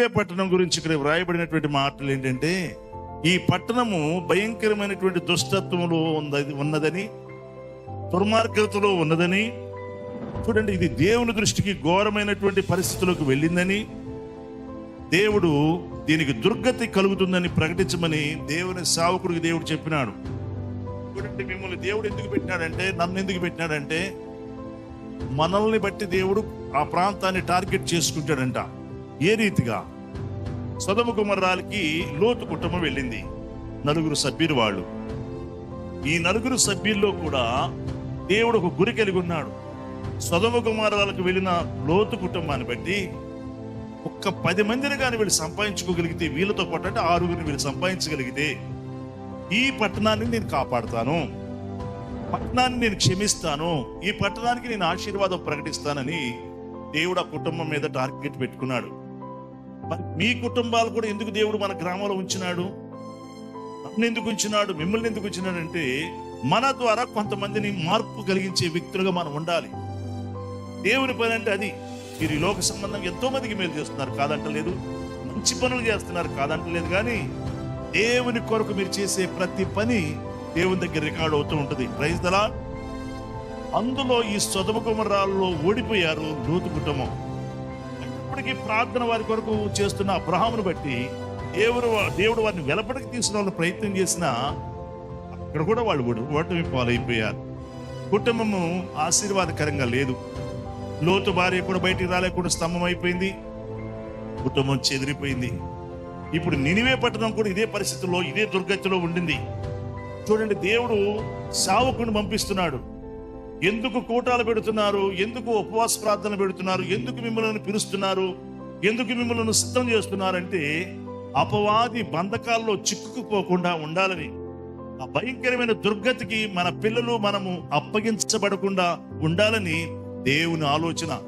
నినివే పట్టణం గురించి ఇక్కడ వ్రాయబడినటువంటి మాటలు ఏంటంటే ఈ పట్టణము భయంకరమైనటువంటి దుష్టత్వంలో ఉన్నది ఉన్నదని దుర్మార్గతలో ఉన్నదని చూడండి ఇది దేవుని దృష్టికి ఘోరమైనటువంటి పరిస్థితులకు వెళ్ళిందని దేవుడు దీనికి దుర్గతి కలుగుతుందని ప్రకటించమని దేవుని సావకుడికి దేవుడు చెప్పినాడు. చూడండి మిమ్మల్ని దేవుడు ఎందుకు పెట్టినాడంటే నన్ను ఎందుకు పెట్టినాడంటే మనల్ని బట్టి దేవుడు ఆ ప్రాంతాన్ని టార్గెట్ చేసుకుంటాడంట. ఏ రీతిగా? సొదమ కుమర్రాలకి లోతు కుటుంబం వెళ్ళింది. నలుగురు సభ్యులు వాళ్ళు. ఈ నలుగురు సభ్యుల్లో కూడా దేవుడు ఒక గురి కలిగి ఉన్నాడు. సదమ కుమారాలకు వెళ్ళిన లోతు కుటుంబాన్ని బట్టి ఒక్క పది మందిని కానీ వీళ్ళు సంపాదించుకోగలిగితే వీళ్ళతో పాటు అంటే ఆరుగురిని వీళ్ళు సంపాదించగలిగితే ఈ పట్టణాన్ని నేను కాపాడుతాను. పట్టణాన్ని నేను క్షమిస్తాను. ఈ పట్టణానికి నేను ఆశీర్వాదం ప్రకటిస్తానని దేవుడు ఆ కుటుంబం మీద టార్గెట్ పెట్టుకున్నాడు. మీ కుటుంబాలు కూడా ఎందుకు దేవుడు మన గ్రామంలో ఉంచినాడు? నన్ను ఎందుకు ఉంచినాడు? మిమ్మల్ని ఎందుకు ఉంచినాడంటే మన ద్వారా కొంతమందిని మార్పు కలిగించే వ్యక్తులుగా మనం ఉండాలి. దేవుని పని అంటే అది. మీరు ఈ లోక సంబంధం ఎంతో మందికి మేలు చేస్తున్నారు కాదంటలేదు. మంచి పనులు చేస్తున్నారు కాదంటలేదు కానీ దేవుని కొరకు మీరు చేసే ప్రతి పని దేవుని దగ్గర రికార్డ్ అవుతూ ఉంటుంది. ప్రైజ్ దలా అందులో ఈ సొదమ కుమరాల్లో ఓడిపోయారు లోతు కుటుంబం. ఇప్పటికీ ప్రార్థన వారి కొరకు చేస్తున్న అబ్రహామును బట్టి దేవుడు దేవుడు వారిని వెలపడికి వాళ్ళు ప్రయత్నం చేసినా అక్కడ కూడా వాళ్ళు ఓటమి పాలైపోయారు. కుటుంబము ఆశీర్వాదకరంగా లేదు. లోతు భార్య కూడా బయటికి రాలేకుండా స్తంభం అయిపోయింది. కుటుంబం చెదిరిపోయింది. ఇప్పుడు నినివే పట్టణం కూడా ఇదే పరిస్థితిలో ఇదే దుర్గతిలో ఉండింది. చూడండి దేవుడు సావకుని పంపిస్తున్నాడు. ఎందుకు కూటాలు పెడుతున్నారు? ఎందుకు ఉపవాస ప్రార్థన పెడుతున్నారు? ఎందుకు మిమ్మల్ని పిలుస్తున్నారు? ఎందుకు మిమ్మల్ని సిద్ధం చేస్తున్నారంటే అపవాది బంధకాల్లో చిక్కుకుపోకుండా ఉండాలని. ఆ భయంకరమైన దుర్గతికి మన పిల్లలు మనము అప్పగించబడకుండా ఉండాలని దేవుని ఆలోచన.